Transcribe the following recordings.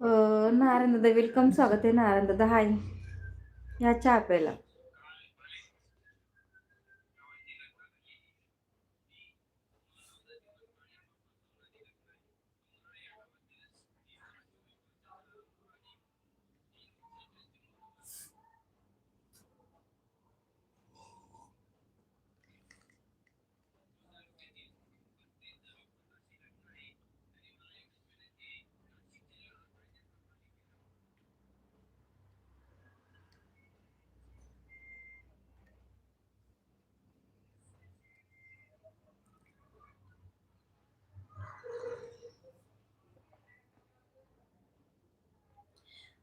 नारायण दादा वेलकम स्वागत आहे नारायण दादा हाय ह्या चहा प्यायला.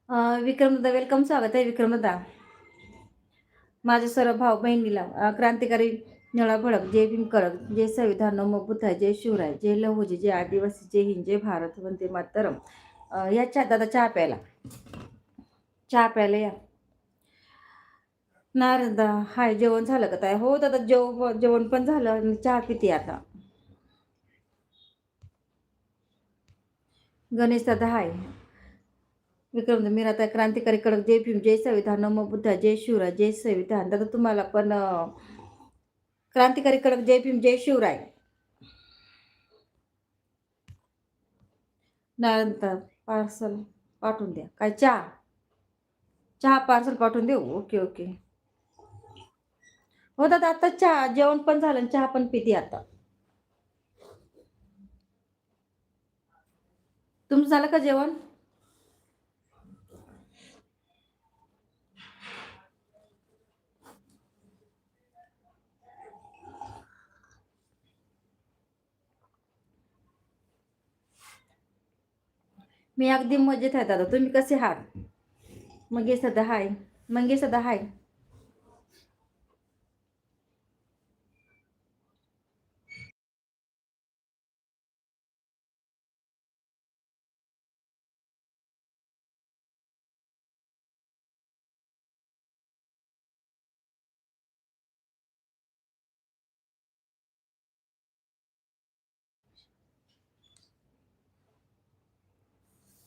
विक्रमदा वेलकम स्वागत आहे विक्रमदा. दादा माझ्या सर्व भाऊ बहिणीला क्रांतिकारी निळा भडक जय भीम कडक जय संविधान नमो बुद्धाय जय शिवराय जय लहुजी जय आदिवासी जय हिंद जय भारत वंदे मातरम. या चहा दादा चहा प्यायला. चहा प्यायला या. नारायण दादा हाय जेवण झालं का ताय हो दादा जेव जेवण पण झालं आणि चहा पिते आता. गणेश दादा हाय. विक्रम मी आता क्रांतिकारी कडक जय भीम जय संविधान नमो बुद्धा जय शिवराय जय संविधान. दादा तुम्हाला पण क्रांतिकारी कडक जय भीम जय शिवराय. नारायण पार्सल पाठवून द्या. काय चहा? चहा पार्सल पाठवून देऊ? Okay okay. हो दादा आता चहा जेवण पण झालं आणि चहा पण पिते आता. तुमचं झालं का जेवण? मी अगदी मजेत आहे दादा. तुम्ही कसे आहात? मंगेश दादा हाय मंगेश दादा हाय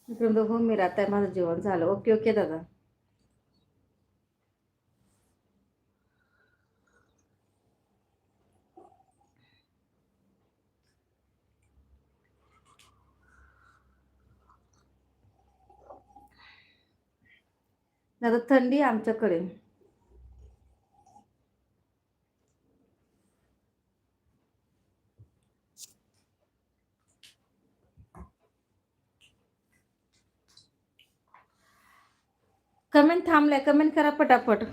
विक्रम हो मी राहत आहे माझं जेवण झालं. ओके ओके दादा. दादा थंडी आहे आमच्याकडे. कमेंट थांबलाय. कमेंट करा पटापट.